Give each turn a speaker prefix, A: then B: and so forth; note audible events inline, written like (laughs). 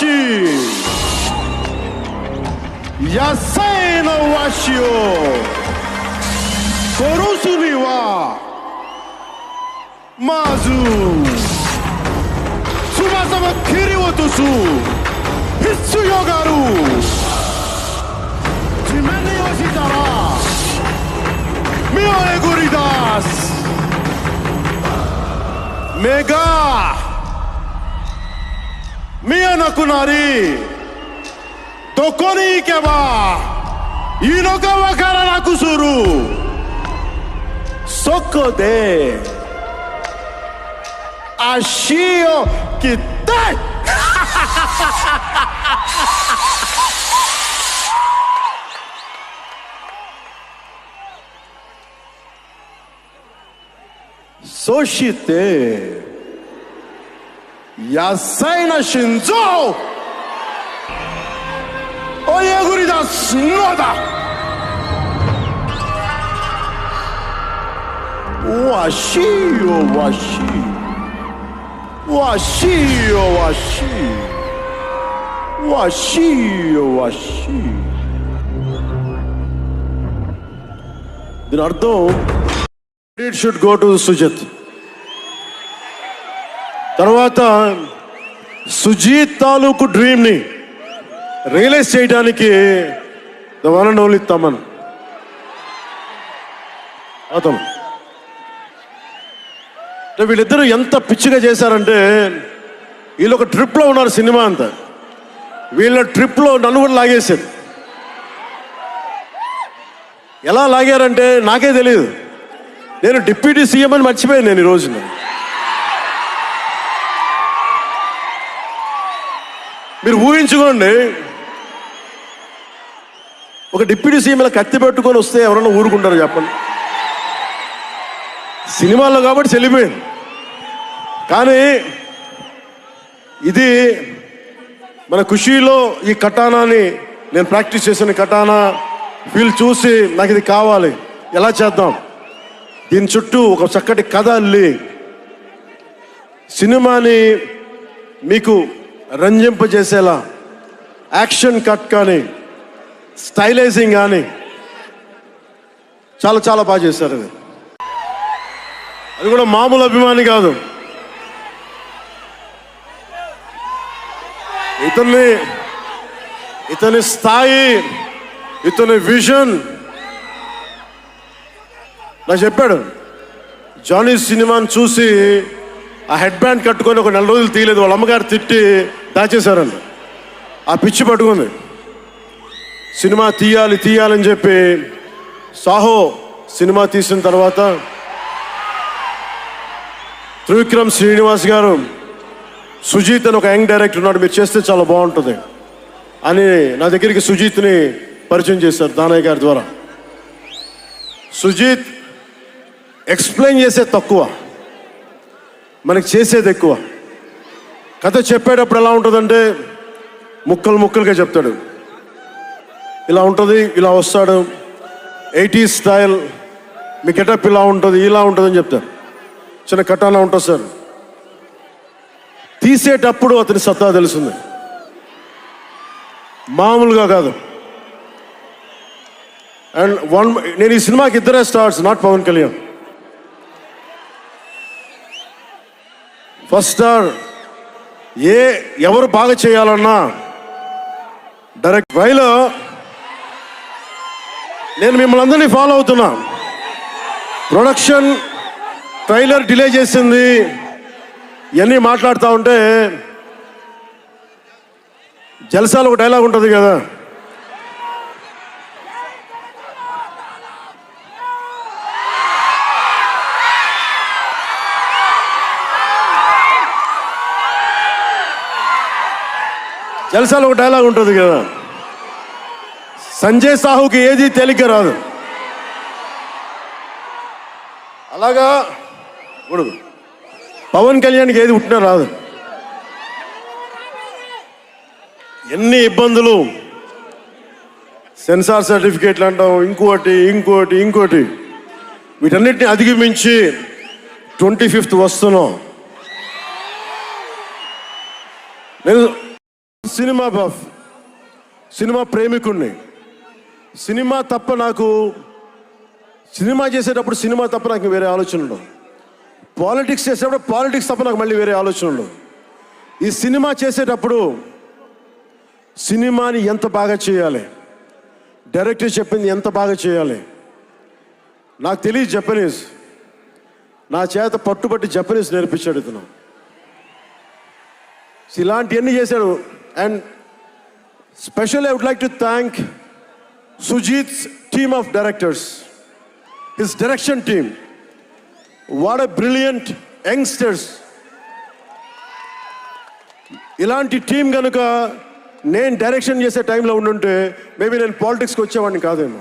A: し野生のわしを殺すにはまず翼を切り落とす必要がある。地面に落ちたら目をえぐり出す。目が宮のくなりどこに行けばいいのかわからなくする。そこで足を切った (laughs) そして野菜の心臓をえぐり出すのだわしよわしわしよわしわしよわしదీని అర్థం it should go to Sujith తర్వాత సుజీత్ తాలూకు డ్రీమ్ని రియలైజ్ చేయడానికి the one and only Thaman. అతను. అంటే వీళ్ళిద్దరూ ఎంత పిచ్చిగా చేశారంటే వీళ్ళు ఒక ట్రిప్లో ఉన్నారు సినిమా అంతా. వీళ్ళ ట్రిప్లో నన్ను కూడా లాగేశారు. ఎలా లాగారంటే నాకే తెలియదు నేను డిప్యూటీ సీఎం అని మర్చిపోయాను నేను ఈ రోజున. మీరు ఊహించుకోండి. ఒక డిప్యూటీ సీఎం ఇలా కత్తి పెట్టుకొని వస్తే ఎవరన్నా ఊరుకుంటారు చెప్పండి. సినిమాల్లో కాబట్టి చెల్లిపోయింది. కానీ ఇది మన ఖుషీలో ఈ కటానాని నేను ప్రాక్టీస్ చేసిన కటానా వీళ్ళు చూసి నాకు ఇది కావాలి. ఎలా చేద్దాం? దీని చుట్టూ ఒక చక్కటి కథ అల్లి. సినిమాని మీకు రంజింపజేసేలా యాక్షన్ కట్ కానీ స్టైలైజింగ్ కానీ చాలా చాలా బాగా చేశారు అది. అది కూడా మామూలు అభిమాని కాదు. ఇతన్ని ఇతని స్థాయి ఇతని విజన్. నాకు చెప్పాడు జానీ సినిమాని చూసి ఆ హెడ్ బ్యాండ్ కట్టుకొని ఒక నెల రోజులు తీయలేదు వాళ్ళ అమ్మగారు తిట్టి దాచేశారండి ఆ పిచ్చి పట్టుకుంది. సినిమా తీయాలి తీయాలని చెప్పి సాహో సినిమా తీసిన తర్వాత త్రివిక్రమ్ శ్రీనివాస్ గారు సుజీత్ అని ఒక యంగ్ డైరెక్టర్ ఉన్నాడు మీరు చేస్తే చాలా బాగుంటుంది అని నా దగ్గరికి సుజీత్ని పరిచయం చేశారు దానయ్య గారి ద్వారా. సుజీత్ ఎక్స్ప్లెయిన్ చేసే తక్కువ మనకి చేసేది ఎక్కువ. కథ చెప్పేటప్పుడు ఎలా ఉంటుందంటే ముక్కలు ముక్కలుగా చెప్తాడు. ఇలా ఉంటుంది ఇలా వస్తాడు. ఎయిటీ స్టైల్ మీ గెటప్ ఇలా ఉంటుంది ఇలా ఉంటుందని చెప్తారు. చిన్న కట్టాలా ఉంటుంది సార్. తీసేటప్పుడు అతని సత్తా తెలుస్తుంది. మామూలుగా కాదు. అండ్ వన్ నేను ఈ సినిమాకి ఇద్దరే stars not Pawan Kalyan. First star ఏ ఎవరు బాగా చేయాలన్నా డైరెక్ట్ రైలో. నేను మిమ్మల్ని అందరినీ ఫాలో అవుతున్నా. ప్రొడక్షన్ ట్రైలర్ డిలే చేసింది. ఇవన్నీ మాట్లాడుతూ ఉంటే జలసాలు ఒక డైలాగ్ ఉంటుంది కదా. జలసాలో ఒక డైలాగ్ ఉంటుంది కదా. సంజయ్ సాహుకి ఏది తేలిక రాదు. అలాగా ఇప్పుడు పవన్ కళ్యాణ్కి ఏది పుట్టినా రాదు. ఎన్ని ఇబ్బందులు. సెన్సార్ సర్టిఫికేట్లు అంటాం ఇంకోటి ఇంకోటి ఇంకోటి. వీటన్నిటిని అధిగమించి ట్వంటీ ఫిఫ్త్ వస్తున్నాం. నేను సినిమా బఫ్ సినిమా ప్రేమికుణ్ణి. సినిమా తప్ప నాకు సినిమా చేసేటప్పుడు సినిమా తప్ప నాకు వేరే ఆలోచన ఉండవు పాలిటిక్స్ చేసేటప్పుడు పాలిటిక్స్ తప్ప నాకు మళ్ళీ వేరే ఆలోచన ఉండవు ఈ సినిమా చేసేటప్పుడు సినిమాని ఎంత బాగా చేయాలి డైరెక్టర్ చెప్పింది ఎంత బాగా చేయాలి నాకు తెలియదు జపనీస్. నా చేత పట్టుబట్టి జపనీస్ నేర్పించాడు ఇతను. ఇలాంటివన్నీ చేశాడు. And special I would like to thank Sujeeth's team of directors his direction team was a brilliant youngsters ఇలాంటి టీం కనుక నేను డైరెక్షన్ చేసే టైంలో ఉండుంటే మేబీ నేను పాలిటిక్స్కి వచ్చేవాడిని కాదేమో.